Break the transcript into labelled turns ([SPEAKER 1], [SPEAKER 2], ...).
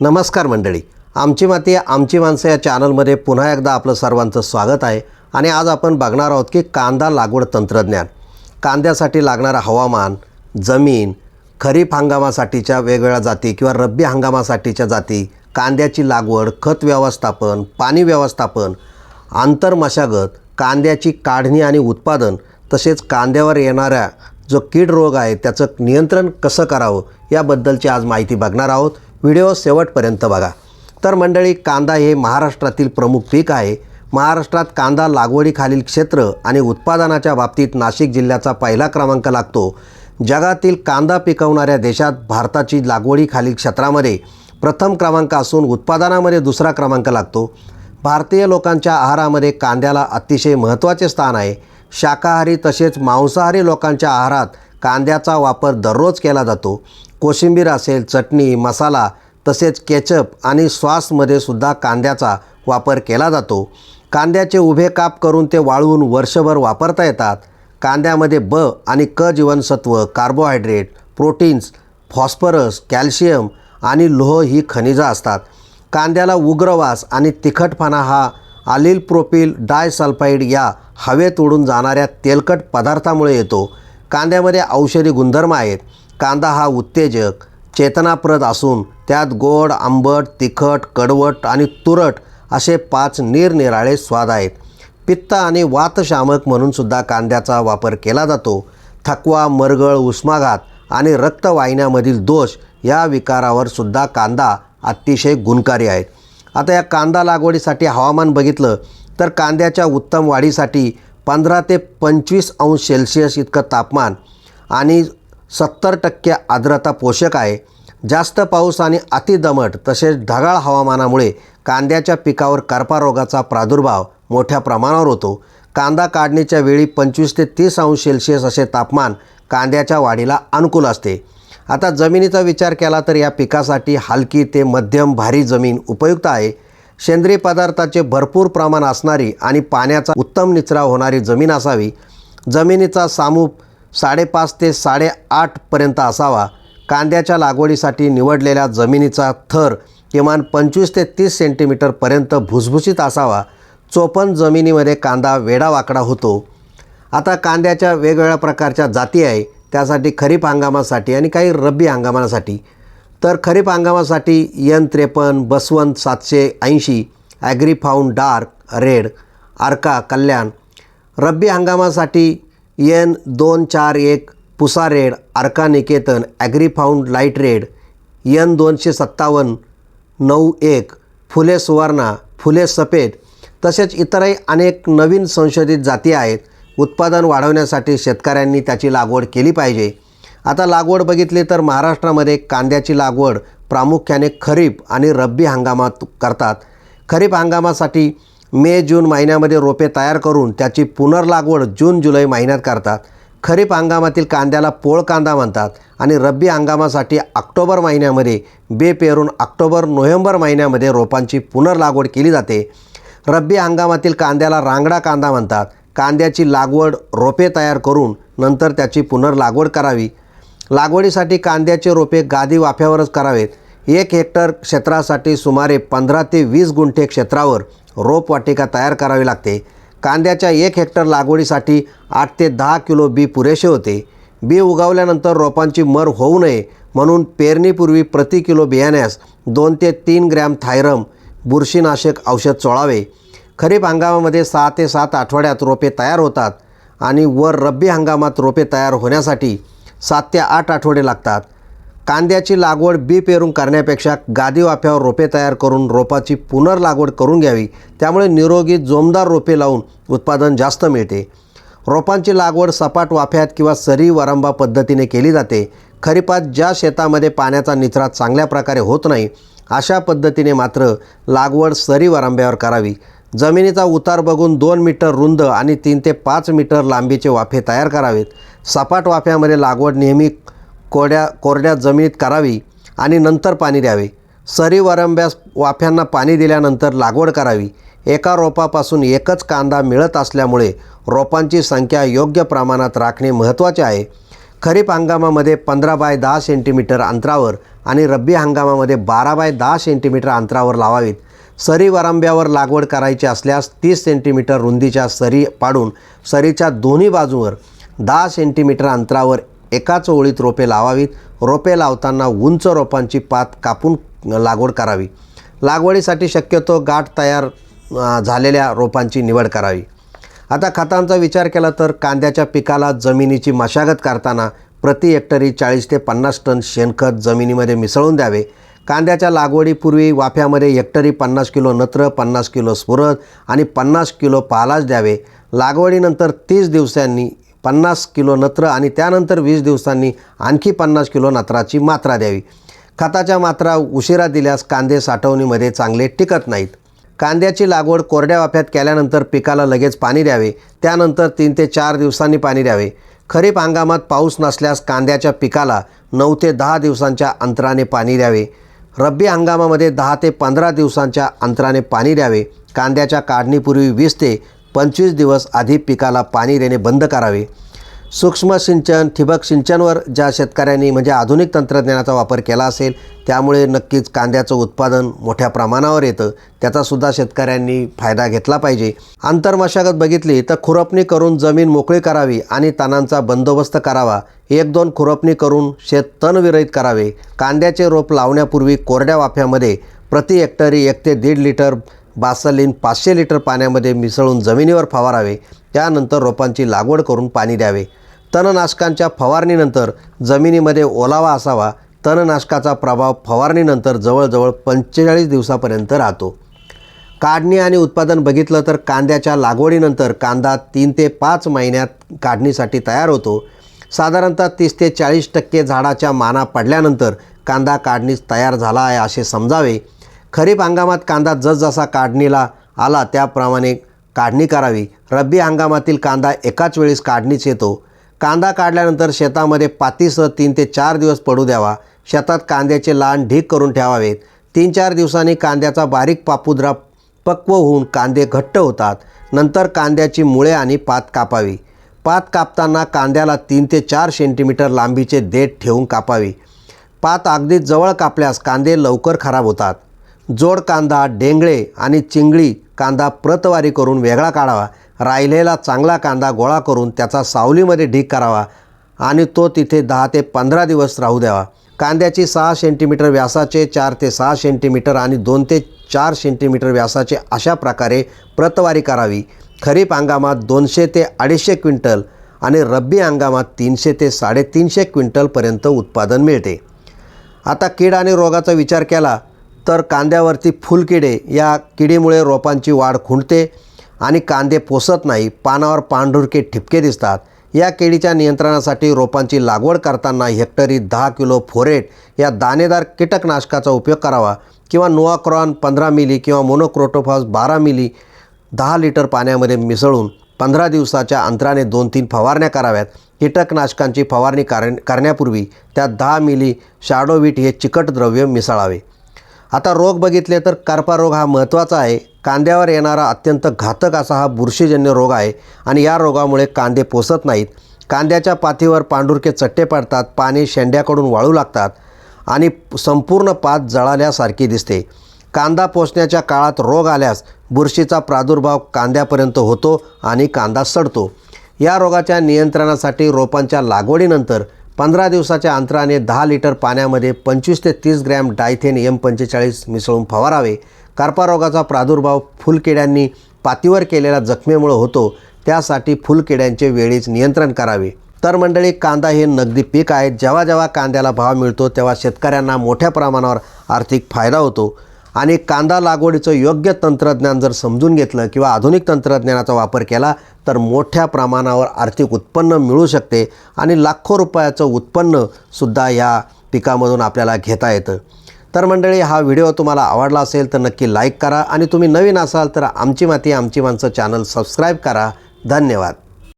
[SPEAKER 1] नमस्कार मंडळी. आमची माती आमची माणसं या चॅनलमध्ये पुन्हा एकदा आपलं सर्वांचं स्वागत आहे. आणि आज आपण बघणार आहोत की कांदा लागवड तंत्रज्ञान. कांद्यासाठी लागणारं हवामान जमीन खरीप हंगामासाठीच्या वेगवेगळ्या जाती किंवा रब्बी हंगामासाठीच्या जाती कांद्याची लागवड खत व्यवस्थापन पाणी व्यवस्थापन आंतरमशागत कांद्याची काढणी आणि उत्पादन तसेच कांद्यावर येणाऱ्या जो कीड रोग आहे त्याचं नियंत्रण कसं करावं याबद्दलची आज माहिती बघणार आहोत. व्हिडिओ शेवटपर्यंत बघा. तर मंडळी कांदा हे महाराष्ट्रातील प्रमुख पीक आहे. महाराष्ट्रात कांदा लागवडीखालील क्षेत्र आणि उत्पादनाच्या बाबतीत नाशिक जिल्ह्याचा पहिला क्रमांक लागतो. जगातील कांदा पिकवणाऱ्या देशात भारताची लागवडीखालील क्षेत्रामध्ये प्रथम क्रमांक असून उत्पादनामध्ये दुसरा क्रमांक लागतो. भारतीय लोकांच्या आहारामध्ये कांद्याला अतिशय महत्त्वाचे स्थान आहे. शाकाहारी तसेच मांसाहारी लोकांच्या आहारात कांद्याचा वापर दररोज केला जातो. कोशिंबीर असेल चटणी मसाला तसेच केचप आणि सॉसमध्ये सुद्धा कांद्याचा वापर केला जातो. कांद्याचे उभे काप करून ते वाळवून वर्षभर वापरता येतात. कांद्यामध्ये ब आणि क जीवनसत्व कार्बोहायड्रेट प्रोटीन्स फॉस्फरस कॅल्शियम आणि लोह ही खनिजं असतात. कांद्याला उग्रवास आणि तिखटपणा हा आलिल प्रोपिल डायसल्फाईड या हवेत उडून जाणाऱ्या तेलकट पदार्थामुळे येतो. कांद्यामध्ये औषधी गुणधर्म आहेत. कांदा हा उत्तेजक चेतनाप्रद असून त्यात गोड आंबट तिखट कडवट आणि तुरट असे पाच निरनिराळे स्वाद आहेत. पित्त आणि वातशामक म्हणूनसुद्धा कांद्याचा वापर केला जातो. थकवा मरगळ उष्माघात आणि रक्तवाहिन्यामधील दोष या विकारावर सुद्धा कांदा अतिशय गुणकारी आहेत. आता या कांदा लागवडीसाठी हवामान बघितलं तर कांद्याच्या उत्तम वाढीसाठी पंधरा ते पंचवीस अंश सेल्सिअस इतकं तापमान आणि सत्तर टक्के आर्द्रता पोषक आहे. जास्त पाऊस आणि अतिदमट तसेच ढगाळ हवामानामुळे कांद्याच्या पिकावर करपा रोगाचा प्रादुर्भाव मोठ्या प्रमाणावर होतो. कांदा काढणीच्या वेळी पंचवीस ते तीस अंश सेल्सिअस असे तापमान कांद्याच्या वाढीला अनुकूल असते. आता जमिनीचा विचार केला तर या पिकासाठी हलकी ते मध्यम भारी जमीन उपयुक्त आहे. सेंद्रिय पदार्थाचे भरपूर प्रमाण असणारी आणि पाण्याचा उत्तम निचरा होणारी जमीन असावी. जमिनीचा सामूप साडेपाच ते साडेआठपर्यंत असावा. कांद्याच्या लागवडीसाठी निवडलेल्या जमिनीचा थर किमान पंचवीस ते तीस सेंटीमीटरपर्यंत भुसभुशीत असावा. चोपन जमिनीमध्ये कांदा वेडावाकडा होतो. आता कांद्याच्या वेगवेगळ्या प्रकारच्या जाती आहे. त्यासाठी खरीप हंगामासाठी आणि काही रब्बी हंगामासाठी. तर खरीप हंगामासाठी यन त्रेपन्न बसवंत सातशे ऐंशी ॲग्रीफाऊंड डार्क रेड आर्का कल्याण. रब्बी हंगामासाठी एन दोन चार एक Pusa red Arka Niketan Agrifound light red N दोनशे सत्तावन्न नऊ एक फुले सुवर्णा फुले सफेद तसेच इतरही अनेक नवीन संशोधित जाती आहेत. उत्पादन वाढवण्यासाठी शेतकऱ्यांनी त्याची लागवड केली पाहिजे. आता लागवड बघितली तर महाराष्ट्रामध्ये कांद्याची लागवड प्रामुख्याने खरीप आणि रब्बी हंगामात करतात. खरीप हंगामासाठी मे जून महिन्यामध्ये रोपे तयार करून त्याची पुनर्लागवड जून जुलै महिन्यात करतात. खरीप हंगामातील कांद्याला पोळ कांदा म्हणतात आणि रब्बी हंगामासाठी ऑक्टोबर महिन्यामध्ये बे पेरून ऑक्टोबर नोव्हेंबर महिन्यामध्ये रोपांची पुनर्लागवड केली जाते. रब्बी हंगामातील कांद्याला रांगडा कांदा म्हणतात. कांद्याची लागवड रोपे तयार करून नंतर त्याची पुनर्लागवड करावी. लागवडीसाठी कांद्याचे रोपे गादी वाफ्यावरच करावेत. एक हेक्टर क्षेत्रासाठी सुमारे पंधरा ते वीस गुंठे क्षेत्रावर रोपवाटिका तयार करावी लागते. कांद्याच्या एक हेक्टर लागवडीसाठी आठ ते दहा किलो बी पुरेसे होते. बी उगवल्यानंतर रोपांची मर होऊ नये म्हणून पेरणीपूर्वी प्रति किलो बियाण्यास दोन ते तीन ग्रॅम थायरम बुरशीनाशक औषध चोळावे. खरीप हंगामामध्ये सहा ते सात आठवड्यात रोपे तयार होतात आणि वर रब्बी हंगामात रोपे तयार होण्यासाठी सात ते आठ आठवडे लागतात. कांद्याची लागवड बी पेरून करण्यापेक्षा गादी वाफ्यावर रोपे तयार करून रोपाची पुनर्लागवड करून घ्यावी. त्यामुळे निरोगी जोमदार रोपे लावून उत्पादन जास्त मिळते. रोपांची लागवड सपाट वाफ्यात किंवा सरी वरंबा पद्धतीने केली जाते. खरीपात ज्या शेतामध्ये पाण्याचा निचरा चांगल्या प्रकारे होत नाही अशा पद्धतीने मात्र लागवड सरी वरांब्यावर करावी. जमिनीचा उतार बघून दोन मीटर रुंद आणि तीन ते पाच मीटर लांबीचे वाफे तयार करावेत. सपाट वाफ्यामध्ये लागवड नेहमी कोरड्या कोरड्या जमिनीत करावी आणि नंतर पाणी द्यावे. सरी वरंब्यास वाफ्यांना पाणी दिल्यानंतर लागवड करावी. एका रोपापासून एकच कांदा मिळत असल्यामुळे रोपांची संख्या योग्य प्रमाणात राखणे महत्त्वाचे आहे. खरीप हंगामामध्ये पंधरा बाय दहा सेंटीमीटर अंतरावर आणि रब्बी हंगामामध्ये बारा बाय दहा सेंटीमीटर अंतरावर लावावीत. सरी वरांब्यावर लागवड करायची असल्यास तीस सेंटीमीटर रुंदीच्या सरी पाडून सरीच्या दोन्ही बाजूवर दहा सेंटीमीटर अंतरावर एकाच ओळीत रोपे लावावीत. रोपे लावताना उंच रोपांची पात कापून लागवड करावी. लागवडीसाठी शक्यतो गाठ तयार झालेल्या रोपांची निवड करावी. आता खतांचा विचार केला तर कांद्याच्या पिकाला जमिनीची मशागत करताना प्रति हेक्टरी चाळीस ते पन्नास टन शेणखत जमिनीमध्ये मिसळून द्यावे. कांद्याच्या लागवडीपूर्वी वाफ्यामध्ये हेक्टरी पन्नास किलो नत्र पन्नास किलो स्फुरद आणि पन्नास किलो पालाश द्यावे. लागवडीनंतर तीस दिवसांनी पन्नास किलो नत्र आणि त्यानंतर वीस दिवसांनी आणखी पन्नास किलो नत्राची मात्रा द्यावी. खताच्या मात्रा उशिरा दिल्यास कांदे साठवणीमध्ये चांगले टिकत नाहीत. कांद्याची लागवड कोरड्या वाफ्यात केल्यानंतर पिकाला लगेच पाणी द्यावे. त्यानंतर तीन ते चार दिवसांनी पाणी द्यावे. खरीप हंगामात पाऊस नसल्यास कांद्याच्या पिकाला नऊ ते दहा दिवसांच्या अंतराने पाणी द्यावे. रब्बी हंगामामध्ये दहा ते पंधरा दिवसांच्या अंतराने पाणी द्यावे. कांद्याच्या काढणीपूर्वी वीस ते पंचवीस दिवस आधी पिकाला पाणी देणे बंद करावे. सूक्ष्म सिंचन ठिबक सिंचनवर ज्या शेतकऱ्यांनी म्हणजे आधुनिक तंत्रज्ञानाचा वापर केला असेल त्यामुळे नक्कीच कांद्याचं उत्पादन मोठ्या प्रमाणावर येतं. त्याचासुद्धा शेतकऱ्यांनी फायदा घेतला पाहिजे. आंतरमशागत बघितली तर खुरपणी करून जमीन मोकळी करावी आणि तणांचा बंदोबस्त करावा. एक दोन खुरपणी करून शेत तणविरहित करावे. कांद्याचे रोप लावण्यापूर्वी कोरड्या वाफ्यामध्ये प्रति हेक्टरी एक ते दीड लिटर बासलीन पाचशे लिटर पाण्यामध्ये मिसळून जमिनीवर फवारावे त्यानंतर रोपांची लागवड करून पाणी द्यावे. तणनाशकांच्या फवारणीनंतर जमिनीमध्ये ओलावा असावा तणनाशकाचा प्रभाव फवारणीनंतर जवळजवळ पंचेचाळीस दिवसापर्यंत राहतो. काढणी आणि उत्पादन बघितलं तर कांद्याच्या लागवडीनंतर कांदा तीन ते पाच महिन्यात काढणीसाठी तयार होतो. साधारणतः तीस ते चाळीस टक्के झाडाच्या माना पडल्यानंतर कांदा काढणीस तयार झाला आहे असे समजावे. खरीप हंगामात कांदा जसजसा काढणीला आला त्याप्रमाणे काढणी करावी. रब्बी हंगामातील कांदा एकाच वेळेस काढणीच येतो. कांदा काढल्यानंतर शेतामध्ये पातीसह तीन ते चार दिवस पडू द्यावा. शेतात कांद्याचे लहान ढीक करून ठेवावेत. तीन चार दिवसांनी कांद्याचा बारीक पापुद्रा पक्व होऊन कांदे घट्ट होतात. नंतर कांद्याची मुळे आणि पात कापावी. पात कापताना कांद्याला तीन ते चार सेंटीमीटर लांबीचे देठ ठेवून कापावी. पात अगदी जवळ कापल्यास कांदे लवकर खराब होतात. जोड कांदा डेंगळे आणि चिंगळी कांदा प्रतवारी करून वेगळा काढावा. राहिलेला चांगला कांदा गोळा करून त्याचा सावलीमध्ये ढीक करावा आणि तो तिथे दहा ते पंधरा दिवस राहू द्यावा. कांद्याची सहा सेंटीमीटर व्यासाचे चार ते सहा सेंटीमीटर आणि दोन ते चार सेंटीमीटर व्यासाचे अशा प्रकारे प्रतवारी करावी. खरीप हंगामात दोनशे ते अडीचशे क्विंटल आणि रब्बी हंगामात तीनशे ते साडेतीनशे क्विंटलपर्यंत उत्पादन मिळते. आता कीड आणि रोगाचा विचार केला तर कांद्यावरती फुलकिडे या किडीमुळे रोपांची वाढ खुंटते आणि कांदे पोसत नाही पानावर पांढुरके ठिपके दिसतात. या किडीच्या नियंत्रणासाठी रोपांची लागवड करताना हेक्टरी दहा किलो फोरेट या दाणेदार कीटकनाशकाचा उपयोग करावा किंवा नोआक्रॉन पंधरा मिली किंवा मोनोक्रोटोफॉस बारा मिली दहा लिटर पाण्यामध्ये मिसळून पंधरा दिवसाच्या अंतराने दोन तीन फवारण्या कराव्यात. कीटकनाशकांची फवारणी कारण करण्यापूर्वी त्यात दहा मिली शाडोवीट हे चिकट द्रव्य मिसळावे. आता रोग बघितले तर करपा रोग हा महत्त्वाचा आहे. कांद्यावर येणारा अत्यंत घातक असा हा बुरशीजन्य रोग आहे आणि या रोगामुळे कांदे पोसत नाहीत. कांद्याच्या पातीवर पांढुरके चट्टे पडतात पाने शेंड्याकडून वाळू लागतात आणि संपूर्ण पात जळाल्यासारखी दिसते. कांदा पोसण्याच्या काळात रोग आल्यास बुरशीचा प्रादुर्भाव कांद्यापर्यंत होतो आणि कांदा सडतो. या रोगाच्या नियंत्रणासाठी रोपांच्या लागवडीनंतर पंधरा दिवसाच्या अंतराने दहा लिटर पाण्यामध्ये पंचवीस ते तीस ग्रॅम डायथेन एम पंचेचाळीस मिसळून फवारावे. कार्पारोगाचा प्रादुर्भाव फुलकिड्यांनी पातीवर केलेल्या जखमेमुळे होतो त्यासाठी फुलकिड्यांचे वेळीच नियंत्रण करावे. तर मंडळी कांदा हे नगदी पीक आहे. जेव्हा जेव्हा कांद्याला भाव मिळतो तेव्हा शेतकऱ्यांना मोठ्या प्रमाणावर आर्थिक फायदा होतो. आणि कांदा लागवडीचं योग्य तंत्रज्ञान जर समजून घेतलं किंवा आधुनिक तंत्रज्ञानाचा वापर केला तर मोठ्या प्रमाणावर आर्थिक उत्पन्न मिळू शकते आणि लाखो रुपयाचं उत्पन्नसुद्धा या पिकामधून आपल्याला घेता येतं. तर मंडळी हा व्हिडिओ तुम्हाला आवडला असेल तर नक्की लाईक करा आणि तुम्ही नवीन असाल तर आमची माती आमची माणसं चॅनल सबस्क्राईब करा. धन्यवाद.